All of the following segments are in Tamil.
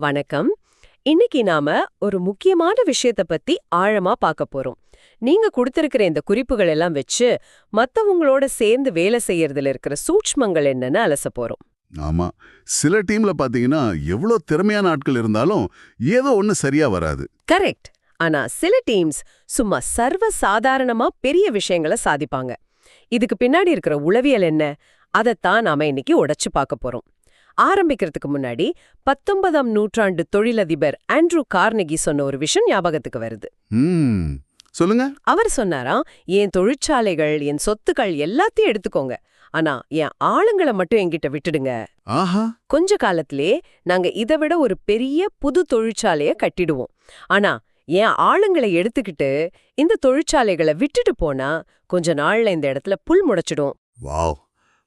வணக்கம். இன்னைக்கு நாம ஒரு முக்கியமான விஷயத்த பத்தி ஆழமா பார்க்க போறோம். நீங்க கொடுத்திருக்கிற இந்த குறிப்புகள் எல்லாம் வச்சு மத்தவங்களோட சேர்ந்து வேலை செய்யறதுல இருக்கிற சூட்ச்மங்கள் என்னன்னு அலச போறோம். ஆமா. சில டீம்ல பாத்தீங்கன்னா எவ்வளோ திறமையான ஆட்கள் இருந்தாலும் ஏதோ ஒண்ணு சரியா வராது. கரெக்ட். ஆனா சில டீம்ஸ் சும்மா சர்வ சாதாரணமா பெரிய விஷயங்களை சாதிப்பாங்க. இதுக்கு பின்னாடி இருக்கிற உளவியல் என்ன? அதைத்தான் நாம இன்னைக்கு உடைச்சு பார்க்க போறோம். ஆரம்பிக்கிறதுக்கு முன்னாடி பத்தொன்பதாம் நூற்றாண்டு தொழிலதிபர் ஆண்ட்ரூ கார்னெகி சொன்ன ஒரு விஷயம் ஞாபகத்துக்கு வருது. சொல்லுங்க. அவர் சொன்னாராம் என் தொழிற்சாலைகள் என் சொத்துக்கள் எல்லாத்தையும் எடுத்துக்கோங்க. ஆனா என் ஆளுங்களை மட்டும் என்கிட்ட விட்டுடுங்க. ஆஹா. கொஞ்ச காலத்திலே நாங்க இதை விட ஒரு பெரிய புது தொழிற்சாலைய கட்டிடுவோம். ஆனா என் ஆளுங்களை எடுத்துக்கிட்டு இந்த தொழிற்சாலைகளை விட்டுட்டு போனா கொஞ்ச நாள்ல இந்த இடத்துல புல் முளைச்சிடும் வாவ்.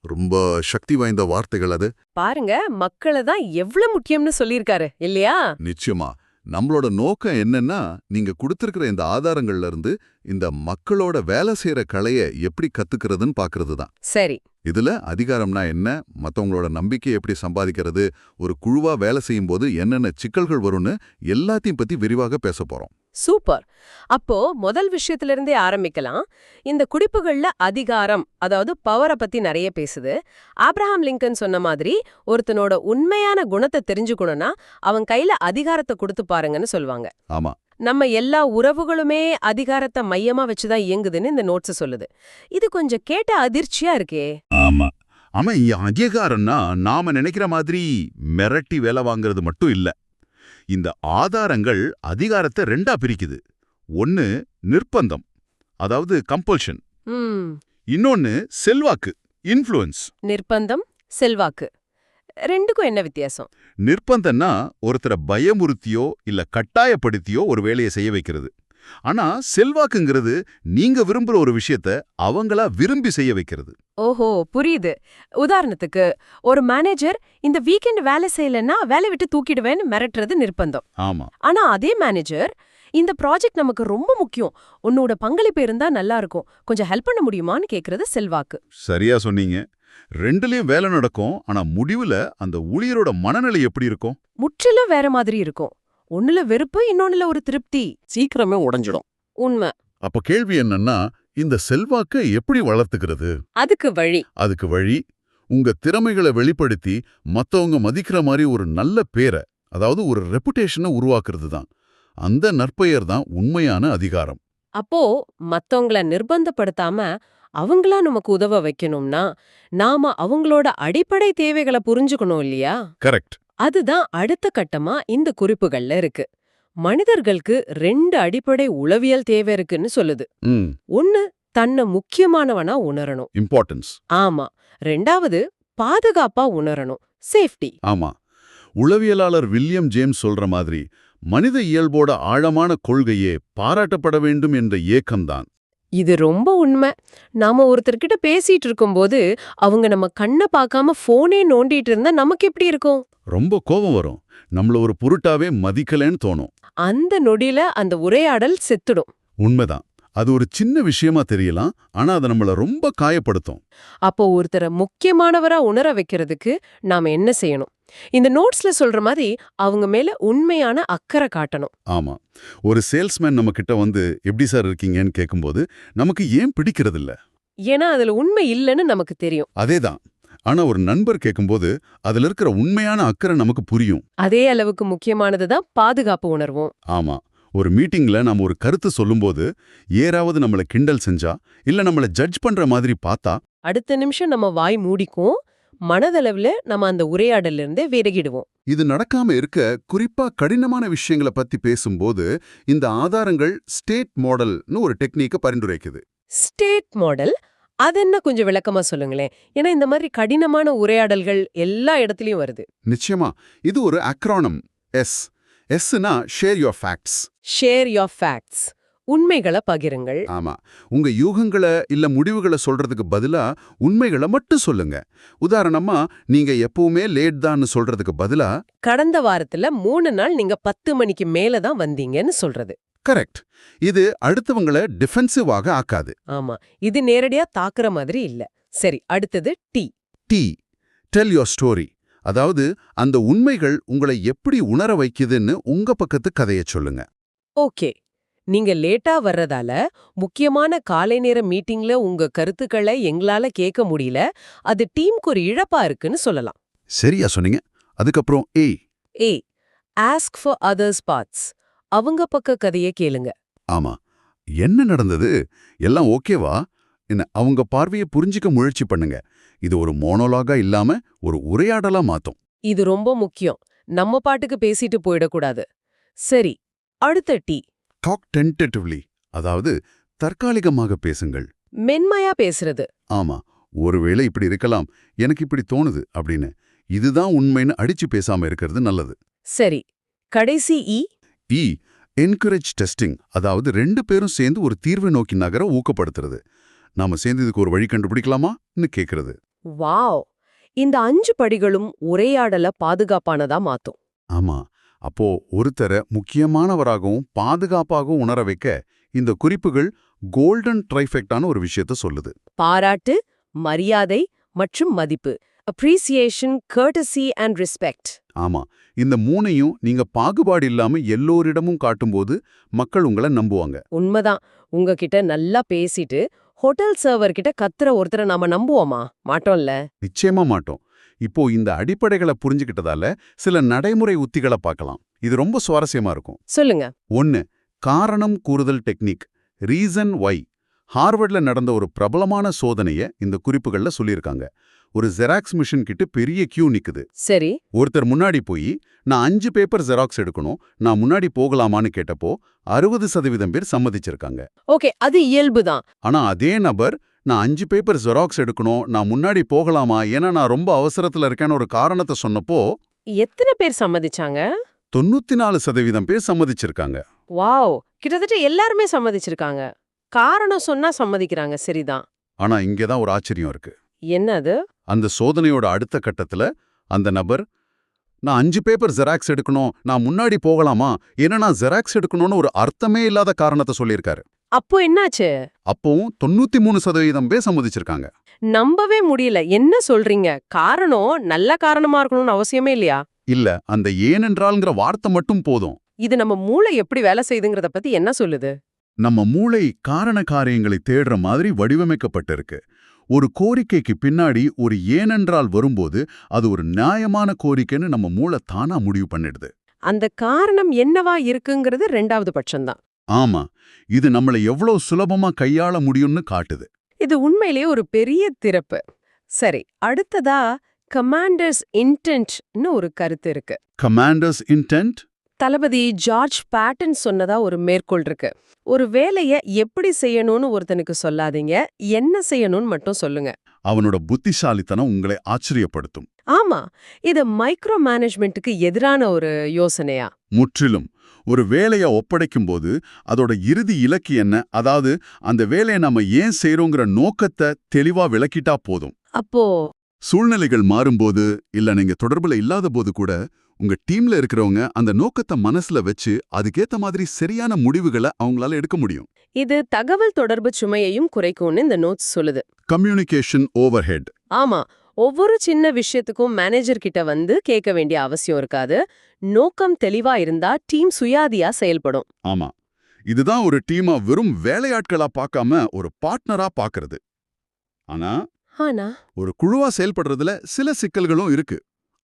ரொம்ப சக்தி வாய்ந்த வார்த்தைகள் அது. பாருங்க மக்களை தான் எவ்வளவு முக்கியம்னு சொல்லியிருக்காரு இல்லையா? நிச்சயமா. நம்மளோட நோக்கம் என்னன்னா நீங்க கொடுத்திருக்கிற இந்த ஆதாரங்கள்ல இருந்து இந்த மக்களோட வேலை செய்யற கலைய எப்படி கத்துக்கிறதுன்னு பாக்குறது தான். சரி. இதுல அதிகாரம்னா என்ன? மத்தவங்களோட நம்பிக்கையை எப்படி சம்பாதிக்கிறது? ஒரு குழுவா வேலை செய்யும் போது என்னென்ன சிக்கல்கள் வரும்னு எல்லாத்தையும் பத்தி விரிவாக பேச போறோம். சூப்பர். அப்போ முதல் விஷயத்துல இருந்தே ஆரம்பிக்கலாம். இந்த குறிப்புகள்ல அதிகாரம் அதாவது பவரை பத்தி நிறைய பேசுது. ஆப்ரஹாம் லிங்கன் சொன்ன மாதிரி ஒருத்தனோட உண்மையான குணத்தை தெரிஞ்சுக்கணும்னா அவன் கையில அதிகாரத்தை கொடுத்து பாருங்கன்னு சொல்லுவாங்க. ஆமா. நம்ம எல்லா உறவுகளுமே அதிகாரத்தை மையமா வச்சுதான் இயங்குதுன்னு இந்த நோட்ஸ் சொல்லுது. இது கொஞ்சம் கேட்ட அதிர்ச்சியா இருக்கே. ஆமா. ஆமா அதிகாரம்னா நாம நினைக்கிற மாதிரி மிரட்டி வேலை வாங்குறது மட்டும் இல்ல. இந்த ஆதாரங்கள் அதிகாரத்தை ரெண்டா பிரிக்குது. ஒன்னு நிர்பந்தம் அதாவது கம்பல்ஷன் இன்னொன்னு செல்வாக்கு இன்ஃப்ளூயன்ஸ் நிர்பந்தம் செல்வாக்கு. ரெண்டுக்கும் என்ன வித்தியாசம்? நிர்பந்தம்னா ஒருத்தரை பயமுறுத்தியோ இல்ல கட்டாயப்படுத்தியோ ஒரு வேலையை செய்ய வைக்கிறது. ஆனா செல்வாக்குங்கிறது நீங்க விரும்புற ஒரு விஷயத்த அவங்களா விரும்பி செய்ய வைக்கிறது. ஓஹோ புரியுது. உதாரணத்துக்கு ஒரு மேனேஜர் இந்த வீக்கெண்ட் வேலை செய்யலன்னா வேலை விட்டு தூக்கிடுவேன்னு மிரட்டுறது நிர்பந்தம். ஆமா. ஆனா அதே மேனேஜர் இந்த ப்ராஜெக்ட் நமக்கு ரொம்ப முக்கியம். உன்னோட பங்களிப்பு இருந்தா நல்லா இருக்கும். கொஞ்சம் ஹெல்ப் பண்ண முடியுமான்னு கேக்குறது செல்வாக்கு. சரியா சொன்னீங்க. ரெண்டுலயும் வேலை நடக்கும் ஆனா முடிவுல அந்த ஊழியரோட மனநிலை எப்படி இருக்கும்? முற்றிலும் வேற மாதிரி இருக்கும். ஒண்ணுல வெறுப்பு இன்னொன்னுல ஒரு திருப்தி. சீக்கிரமே உடைஞ்சிடும். உண்மை. அப்ப கேள்வி என்னன்னா இந்த செல்வாக்கை எப்படி வளர்த்துக்கிறது? அதுக்கு வழி. அதுக்கு வழி உங்க திறமைகளை வெளிப்படுத்தி மத்தவங்க மதிக்கிற மாதிரி ஒரு நல்ல பேரை அதாவது ஒரு ரெப்புடேஷனை உருவாக்குறது தான். அந்த நற்பெயர் தான் உண்மையான அதிகாரம். அப்போ மத்தவங்கள நிர்பந்தப்படுத்தாம அவங்களா நமக்கு உதவ வைக்கணும்னா நாம அவங்களோட அடிப்படை தேவைகளை புரிஞ்சுக்கணும் இல்லையா? கரெக்ட். அதுதான் அடுத்த கட்டமா இந்த குறிப்புகள்ல இருக்கு. மனிதர்களுக்கு ரெண்டு அடிப்படை உளவியல் தேவை இருக்குன்னு சொல்லுது. ஒன்னு தன்னை முக்கியமானவனா உணரணும். இம்பார்ட்டன்ஸ் ஆமா. ரெண்டாவது பாதுகாப்பா உணரணும். சேஃப்டி ஆமா. உளவியலாளர் வில்லியம் ஜேம்ஸ் சொல்ற மாதிரி மனித இயல்போட ஆழமான கொள்கையே பாராட்டப்பட வேண்டும் என்ற ஏக்கம்தான். இது ரொம்ப உண்மை. நாம ஒருத்தர்கிட்ட பேசிட்டு இருக்கும்போது அவங்க நம்ம கண்ணை பார்க்காம போனே நோண்டிட்டு இருந்தா நமக்கு எப்படி இருக்கும்? ரொம்ப கோபம் வரும். நம்மள ஒரு பொருட்டாவே மதிக்கலன்னு தோணும். அந்த நொடியில அந்த உரையாடல் செத்துடும். உண்மைதான். அது ஒரு சின்ன விஷயமா தெரியலாம். ஆனா அது நம்மள ரொம்ப காயப்படுத்தும். அப்போ ஒருத்தரை முக்கியமானவரா உணர வைக்கிறதுக்கு நாம என்ன செய்யணும்? இந்த நோட்ஸ்ல சொல்ற மாதிரி அவங்க மேல உண்மையான அக்கறை காட்டணும். ஆமா. ஒரு சேல்ஸ்மேன் நம்ம கிட்ட வந்து எப்படி சார் இருக்கீங்கன்னு கேட்கும்போது நமக்கு ஏன் பிடிக்கிறதில்ல? ஏன்னா அதுல உண்மை இல்லைன்னு நமக்கு தெரியும். அதேதான். ஆனா ஒரு நண்பர் கேட்கும்போது அதுல இருக்கிற உண்மையான அக்கறை நமக்கு புரியும். அதே அளவுக்கு முக்கியமானதுதான் பாதுகாப்பு உணர்வும். ஆமா. ஒரு மீட்டிங்ல நாம ஒரு கருத்து சொல்லும்போது ஏறாவது நம்மள கிண்டல் செஞ்சா இல்ல நம்மள ஜட்ஜ் பண்ற மாதிரி பார்த்தா அடுத்த நிமிஷம் நம்ம வாய் மூடிக்கும். மனதளவுல நம்ம அந்த உரையாடல்ல இருந்தே விலகிடுவோம். இது நடக்காம இருக்க குறிப்பா கடினமான விஷயங்களை பத்தி பேசும்போது இந்த ஆதாரங்கள் ஸ்டேட் மாடல்னு ஒரு டெக்னிக்கை பரிந்துரைக்குது. State model? அது என்ன கொஞ்சம் விளக்கமா சொல்லுங்களேன். ஏன்னா இந்த மாதிரி கடினமான உரையாடல்கள் எல்லா இடத்துலயும் வருது. நிச்சயமா. இது ஒரு acronym S எஸ்னா share your facts share your facts உண்மைகளை பகிருங்கள். ஆமா. உங்க யூகங்களை இல்ல முடிவுகளை சொல்றதுக்கு பதிலா உண்மைகளை மட்டும் சொல்லுங்க. உதாரணமா நீங்க எப்பவுமே லேட் தான்னு சொல்றதுக்கு பதிலா கடந்த வாரத்துல மூணு நாள் நீங்க பத்து மணிக்கு மேல தான் வந்தீங்கன்னு சொல்றது. கரெக்ட். இது அடுத்தவங்கள டிஃபென்சிவாக ஆக்காது. ஆமா. இது நேரடியா தாக்குற மாதிரி இல்ல. சரி அடுத்தது T. T. Tell your story அதாவது அந்த உண்மைகள் உங்களை எப்படி உணர வைக்குதுன்னு உங்க பக்கத்து கதையை சொல்லுங்க. ஓகே. நீங்க லேட்டா வர்றதால முக்கியமான காலை நேர மீட்டிங்ல உங்க கருத்துக்களை எங்களால கேட்க முடியல. அது டீமுக்கு ஒரு இழப்பா இருக்குன்னு சொல்லலாம். சரியா சொன்னீங்க. அதுக்கப்புறம் ஏய் A ask for others parts அவங்க பக்க கதையை கேளுங்க. ஆமா. என்ன நடந்தது? எல்லாம் ஓகேவா என்ன அவங்க பார்வையை புரிஞ்சிக்க முயற்சி பண்ணுங்க. இது ஒரு மோனோலாகா இல்லாம ஒரு உரையாடலா மாத்தும். இது ரொம்ப முக்கியம். நம்ம பாட்டுக்கு பேசிட்டு போயிடக்கூடாது. சரி அடுத்த டீ டாக் டென்டேட்டிவ்லி அதாவது தற்காலிகமாக பேசுங்கள். மென்மையா பேசுறது. ஆமா ஒருவேளை இப்படி இருக்கலாம் எனக்கு இப்படி தோணுது அப்படின்னு. இதுதான் உண்மைன்னு அடிச்சு பேசாம இருக்கிறது நல்லது. சரி கடைசி இ இ என்கரேஜ் டெஸ்டிங் அதாவது ரெண்டு பேரும் சேர்ந்து ஒரு தீர்வை நோக்கி நகர ஊக்கப்படுத்துறது. நாம சேர்ந்து இதுக்கு ஒரு வழி கண்டுபிடிக்கலாமான்னு கேக்குறது. வாவ்! இந்த அஞ்சு படிகளும் உரையாடல பாதுகாப்பானதா மாத்தும். ஆமா அப்போ ஒருத்தரை முக்கியமானவராகவும் பாதுகாப்பாகவும் உணர வைக்க இந்த குறிப்புகள் கோல்டன் ட்ரைஃபெக்டான ஒரு விஷயத்த சொல்லுது. பாராட்டு மரியாதை மற்றும் மதிப்பு. Appreciation courtesy and respect. ஆமா இந்த மூணையும் நீங்க பாகுபாடு இல்லாம எல்லோரிடமும் காட்டும்போது மக்கள் உங்களை நம்புவாங்க. உண்மைதான். உங்ககிட்ட நல்லா பேசிட்டு ஹோட்டல் சர்வர் கிட்ட கத்துற ஒருத்தரை நாம நம்புவோமா? மாட்டோம்ல? நிச்சயமா மாட்டோம். இப்போ இந்த அடிப்படைகளை புரிஞ்சுக்கிட்டதால சில நடைமுறை உத்திகளை பார்க்கலாம். இது ரொம்ப சுவாரஸ்யமா இருக்கும். சொல்லுங்க. ஒன்னு காரணம் கூறுதல் டெக்னிக் ரீசன் ஒய் ஹார்வர்ட்ல நடந்த ஒரு பிரபலமான சோதனைய இந்த குறிப்புகள்ல சொல்லியிருக்காங்க. ஒரு ஜெராக்ஸ் மிஷின் கிட்ட பெரிய கியூ நிக்குது. சரி. ஒருத்தர் முன்னாடி போய் நான் அஞ்சு பேப்பர் ஜெராக்ஸ் எடுக்கணும். நான் முன்னாடி போகலாமான்னு கேட்டப்போ அறுபது சதவீதம் பேர் சம்மதிச்சிருக்காங்க. ஓகே அது இயல்புதான். ஆனா அதே நபர் நான் அஞ்சு பேப்பர் ஜெராக்ஸ் எடுக்கணும் நான் முன்னாடி போகலாமா? ஏன்னா நான் ரொம்ப அவசரத்துல இருக்கேன்னு ஒரு காரணத்தை சொன்னப்போ எத்தனை பேர் சம்மதிச்சாங்க? தொண்ணூத்தி நாலு சதவீதம் பேர் சம்மதிச்சிருக்காங்க. வாவ்! கிட்டத்தட்ட எல்லாருமே சம்மதிச்சிருக்காங்க. காரணம் சொன்னா சம்மதிக்கிறாங்க. சரிதான். ஆனா இங்கதான் ஒரு ஆச்சரியம் இருக்கு. என்னது அந்த சோதனையோட அடுத்த கட்டத்துல அந்த நபர் நான் அஞ்சு பேப்பர் ஜெராக்ஸ் எடுக்கணும் நான் முன்னாடி போகலாமா? ஏன்னா நான் ஜெராக்ஸ் எடுக்கணும்னு ஒரு அர்த்தமே இல்லாத காரணத்தை சொல்லியிருக்காரு. அப்போ என்னாச்சு? அப்பவும் தொண்ணூத்தி மூணு சதவீதம் பேர் சம்மதிச்சிருக்காங்க. நம்பவே முடியல. என்ன சொல்றீங்க? காரணம் நல்ல காரணமா இருக்கணும்னு அவசியமே இல்லையா? இல்ல அந்த ஏனென்றால்ங்கிற வார்த்தை மட்டும் போதும். இது நம்ம மூளை எப்படி வேலை செய்யுதுங்கிறத பத்தி என்ன சொல்லுது? நம்ம மூளை காரண காரியங்களை தேடுற மாதிரி வடிவமைக்கப்பட்டிருக்கு. ஒரு கோரிக்கைக்கு பின்னாடி ஒரு ஏனென்றால் வரும்போது அது ஒரு நியாயமான கோரிக்கைன்னு நம்ம மூளை தானா முடிவு பண்ணிடுது. அந்த காரணம் என்னவா இருக்குங்கிறது ரெண்டாவது பட்சம்தான். ஆமா இது நம்மளை எவ்வளவு சுலபமா கையாள முடியும்னு காட்டுது. இது உண்மையிலேயே ஒரு பெரிய திறப்பு. சரி அடுத்ததா கமாண்டர்ஸ் இன்டென்ட்னு ஒரு கருத்து இருக்கு. Commander's intent? தளபதி ஜார்ஜ் பேட்டன் சொன்னதா ஒரு மேற்கோள் இருக்கு. ஒரு வேலைய எப்படி செய்யணும்னு ஒருத்தனுக்கு சொல்லாதீங்க என்ன செய்யணும்னு மட்டும் சொல்லுங்க. அவனோட புத்திசாலித்தனம் உங்களை ஆச்சரியப்படுத்தும். ஆமா இது மைக்ரோ மேனேஜ்மெண்ட்டுக்கு எதிரான ஒரு யோசனையா? முற்றிலும். ஒரு வேலையை ஒப்படைக்கும்போது அதோட இறுதி இலக்கு என்ன? அதாவது அந்த வேலையை நாம ஏன் செய்றோங்கிற நோக்கத்தை தெளிவா விளக்கிட்டா போதும். அப்போ? சூழ்நிலைகள் மாறும்போது இல்ல நீங்க தொடர்புல இல்லாத போது கூட உங்க டீம்ல இருக்கிறவங்க அந்த நோக்கத்தை மனசுல வச்சு அதுக்கேத்த மாதிரி சரியான முடிவுகளை அவங்களால எடுக்க முடியும். இது தகவல் தொடர்பு சுமையையும் குறைக்கும்னு இந்த நோட்ஸ் சொல்லுது. Communication overhead. ஆமா ஒவ்வொரு சின்ன விஷயத்துக்கும் மேனேஜர் கிட்ட வந்து கேட்க வேண்டிய அவசியம் இருக்காது. நோக்கம் தெளிவா இருந்தா டீம் சுயாதியா செயல்படும். ஆமா. இதுதான் ஒரு டீமா வெறும் வேலையாட்களா பார்க்காம ஒரு பார்ட்னரா பார்க்கறது. ஆனா ஆனா? ஒரு குழுவா செயல்படுறதுல சில சிக்கல்களும் இருக்கு.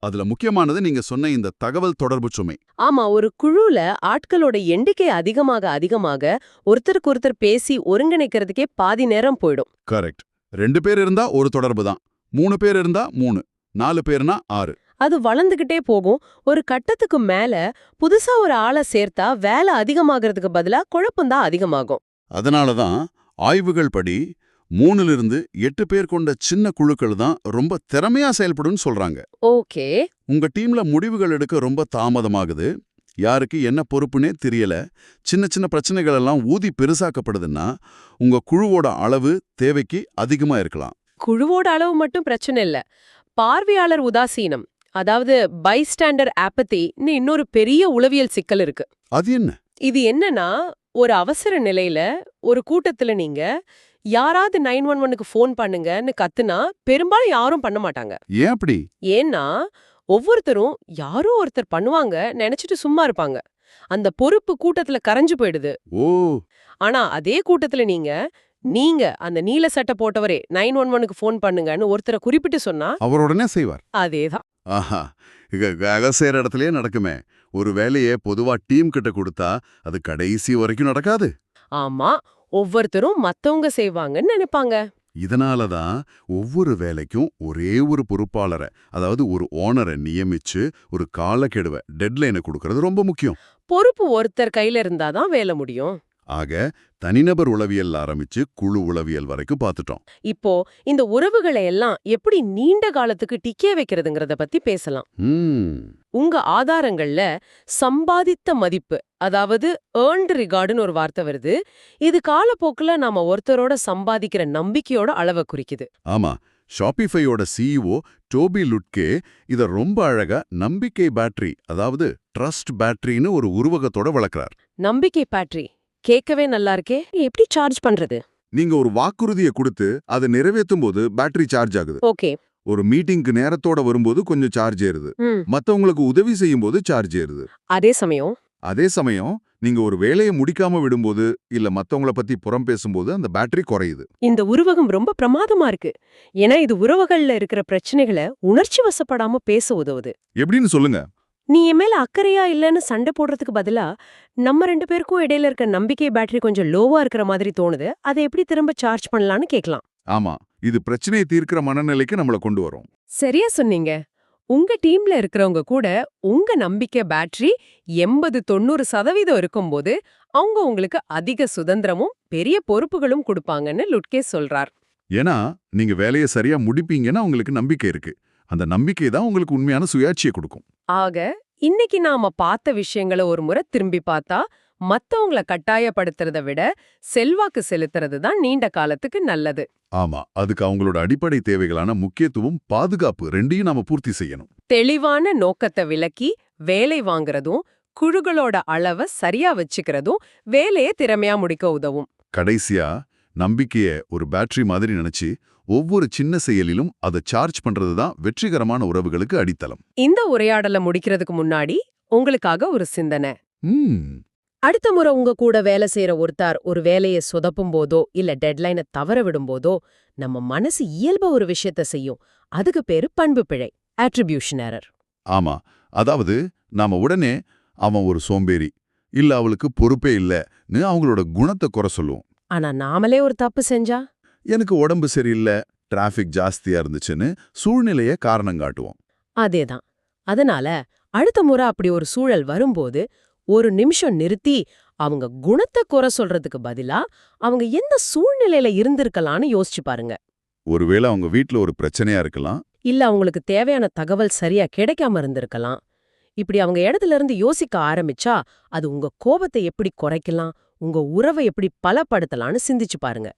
அதுல முக்கியமானது நீங்க சொன்ன இந்த தகவல் தொடர்பு சுமை. ஆமா ஒரு குழுல ஆட்களோட எண்ணிக்கை அதிகமாக அதிகமாக ஒருத்தருக்கு ஒருத்தர் பேசி ஒருங்கிணைக்கிறதுக்கே பாதி நேரம் போயிடும். கரெக்ட். ரெண்டு பேர் இருந்தா ஒரு தொடர்பு தான். மூணு பேர் இருந்தா மூணு நாலு பேர்னா ஆறு. அது வளர்ந்துகிட்டே போகும். ஒரு கட்டத்துக்கு மேல புதுசா ஒரு ஆளை சேர்த்தா வேலை அதிகமாகறதுக்கு பதிலா குழப்பம்தான் அதிகமாகும். அதனால தான் ஆய்வுகள் படி மூணுலிருந்து எட்டு பேர் கொண்ட சின்ன குழுக்கள் தான் ரொம்ப திறமையா செயல்படும்னு சொல்றாங்க. ஓகே. உங்க டீம்ல முடிவுகள் எடுக்க ரொம்ப தாமதமாகுது. யாருக்கு என்ன பொறுப்புனே தெரியல. சின்ன சின்ன பிரச்சனைகள் எல்லாம் ஊதி பெருசாக்கப்படுதுன்னா உங்க குழுவோட அளவு தேவைக்கு அதிகமா இருக்கலாம். குழுவோட அளவு மட்டும் பிரச்சனை இல்ல. பார்வையாளர் உதாசீனம். அதாவது பைஸ்டாண்டர் ஆப்பத்தின்னு இன்னொரு பெரிய உளவியல் சிக்கல் இருக்கு. அது என்ன? இது என்னன்னா ஒரு அவசர நிலையில ஒரு கூட்டத்துல நீங்க யாராவது நைன் ஒன் ஒன்னுக்கு ஃபோன் பண்ணுங்கன்னு கத்துனா பெரும்பாலும் யாரும் பண்ண மாட்டாங்க. ஏன் அப்படி? ஏன்னா ஒவ்வொருத்தரும் யாரோ ஒருத்தர் பண்ணுவாங்க நினைச்சிட்டு சும்மா இருப்பாங்க. அந்த பொறுப்பு கூட்டத்துல கரைஞ்சு போயிடுது. ஓ. ஆனா அதே கூட்டத்துல நீங்க நீங்க அந்த நீல சட்டை போட்டவரே நைன் ஒன் ஒனுக்கு ஃபோன் பண்ணுங்கன்னு ஒருத்தரை குறிப்பிட்டு சொன்னா அவர் உடனே செய்வார். அதேதான். ஆஹா வேலை செய்யற இடத்துலயே நடக்குமே. ஒரு வேலையை பொதுவா டீம் கிட்ட கொடுத்தா அது கடைசி வரைக்கும் நடக்காது. ஆமா ஒவ்வொருத்தரும் மத்தவங்க செய்வாங்கன்னு நினைப்பாங்க. இதனால தான் ஒவ்வொரு வேலைக்கும் ஒரே ஒரு பொறுப்பாளரை அதாவது ஒரு ஓனரை நியமிச்சு ஒரு காலக்கெடுவை டெட்லைனை கொடுக்கறது ரொம்ப முக்கியம். பொறுப்பு ஒருத்தர் கையில இருந்தாதான் வேலை முடியும். ஆக தனிநபர் உளவியல் ஆரம்பிச்சு குழு உளவியல் வரைக்கும் பார்த்துட்டோம் இப்போ இந்த உறவுகளை எல்லாம் எப்படி நீண்ட காலத்துக்கு டிக்கே வைக்கிறதுங்கறத பத்தி பேசலாம். உங்க ஆதாரங்கள்ல சம்பாதித்த மதிப்பு அதாவது ஏர்ன்டு ரிகார்டுன்னு ஒரு வார்த்தை வருது. இது காலப்போக்குல நாம ஒருத்தரோட சம்பாதிக்கிற நம்பிக்கையோட அளவை குறிக்குது. ஆமா ஷாப்பிஃபையோட சிஇஓ டோபி லுட்கே இத ரொம்ப அழகா நம்பிக்கை பேட்டரி அதாவது ட்ரஸ்ட் பேட்டரின்னு ஒரு உருவகத்தோட வளர்க்கறார் நம்பிக்கை பேட்டரி கேட்கவே நல்லா இருக்கே. எப்படி சார்ஜ் பண்றது? நீங்க ஒரு வாக்குறுதியை கொடுத்து அதை நிறைவேற்றும் போது பேட்டரி சார்ஜ் ஆகுது. ஓகே. ஒரு மீட்டிங்க்கு நேரத்தோட வரும்போது கொஞ்சம் சார்ஜ் ஏறுது. மத்தவங்களுக்கு உதவி செய்யும் போது சார்ஜ் ஏறுது. அதே சமயம். அதே சமயம் நீங்க ஒரு வேலையை முடிக்காம விடும்போது இல்ல மத்தவங்கள பத்தி புறம் பேசும்போது அந்த பேட்டரி குறையுது. இந்த உருவகம் ரொம்ப பிரமாதமா இருக்கு. ஏன்னா இது உறவுகள்ல இருக்கிற பிரச்சனைகளை உணர்ச்சி வசப்படாம பேச உதவுது. எப்படின்னு சொல்லுங்க. நீ என் மேல அக்கறையா இல்லைன்னு சண்டை போடுறதுக்கு பதிலா நம்ம ரெண்டு பேருக்கும் இடையில இருக்க நம்பிக்கை பேட்டரி கொஞ்சம் லோவா இருக்கிற மாதிரி தோணுது. அதை எப்படி திரும்ப சார்ஜ் பண்ணலாம்னு கேட்கலாம். ஆமா. இது பிரச்சனையை தீர்க்கிற மனநிலைக்கு நம்மள கொண்டு வரும். சரியா சொன்னீங்க. உங்க டீம்ல இருக்கிறவங்க கூட உங்க நம்பிக்கை பேட்டரி எண்பது தொண்ணூறு சதவீதம் இருக்கும்போது அவங்க உங்களுக்கு அதிக சுதந்திரமும் பெரிய பொறுப்புகளும் கொடுப்பாங்கன்னு லுட்கே சொல்றார். ஏன்னா நீங்க வேலையை சரியா முடிப்பீங்கன்னு உங்களுக்கு நம்பிக்கை இருக்கு. அந்த நம்பிக்கை தான் உங்களுக்கு உண்மையான சுயாட்சியை கொடுக்கும். ஆக இன்னைக்கு நாம பார்த்த விஷயங்களை ஒரு முறை திரும்பி பார்த்தா மத்தவங்கள கட்டாயப்படுத்துறத விட செல்வாக்கு செலுத்துறது தான் நீண்ட காலத்துக்கு நல்லது. ஆமா அதுக்கு அவங்களோட அடிப்படை தேவைகளான முக்கியத்துவம் பாதுகாப்பு ரெண்டையும் நாம பூர்த்தி செய்யணும். தெளிவான நோக்கத்தை விளக்கி வேலை வாங்குறதும் குழுக்களோட அளவை சரியா வச்சுக்கிறதும் வேலையை திறமையா முடிக்க உதவும். கடைசியா நம்பிக்கைய ஒரு பேட்டரி மாதிரி நினைச்சு ஒவ்வொரு சின்ன செயலிலும் அதை சார்ஜ் பண்றது தான் வெற்றிகரமான உறவுகளுக்கு அடித்தளம். இந்த உரையாடலை முடிக்கிறதுக்கு முன்னாடி உங்களுக்காக ஒரு சிந்தனை. அடுத்த முறை உங்க கூட வேலை செய்யற ஒருத்தார் ஒரு வேலையை சொதப்பும் போதோ இல்ல டெட்லைனை தவற விடும்போதோ நம்ம மனசு இயல்பா ஒரு விஷயத்த செய்யும். அதுக்கு பேரு பண்பு பிழை attribution error. ஆமா. அதாவது நாம உடனே அவன் ஒரு சோம்பேறி இல்ல அவளுக்கு பொறுப்பே இல்லன்னு அவங்களோட குணத்தை குறை சொல்லுவோம். ஆனா நாமளே ஒரு தப்பு செஞ்சா? எனக்கு உடம்பு சரியில்லை டிராஃபிக் ஜாஸ்தியா இருந்துச்சுன்னு சூழ்நிலைய காரணம் காட்டுவோம். அதேதான். அதனால அடுத்த முறை அப்படி ஒரு சூழல் வரும்போது ஒரு நிமிஷம் நிறுத்தி அவங்க குணத்தை குறை சொல்றதுக்கு பதிலா அவங்க எந்த சூழ்நிலையில இருந்திருக்கலாம்னு யோசிச்சு பாருங்க. ஒருவேளை அவங்க வீட்ல ஒரு பிரச்சனையா இருக்கலாம். இல்ல அவங்களுக்கு தேவையான தகவல் சரியா கிடைக்காம இருந்திருக்கலாம். இப்படி அவங்க இடத்துல இருந்து யோசிக்க ஆரம்பிச்சா அது உங்க கோபத்தை எப்படி குறைக்கலாம் உங்க உறவை எப்படி பலப்படுத்தலாம்னு சிந்திச்சு பாருங்க.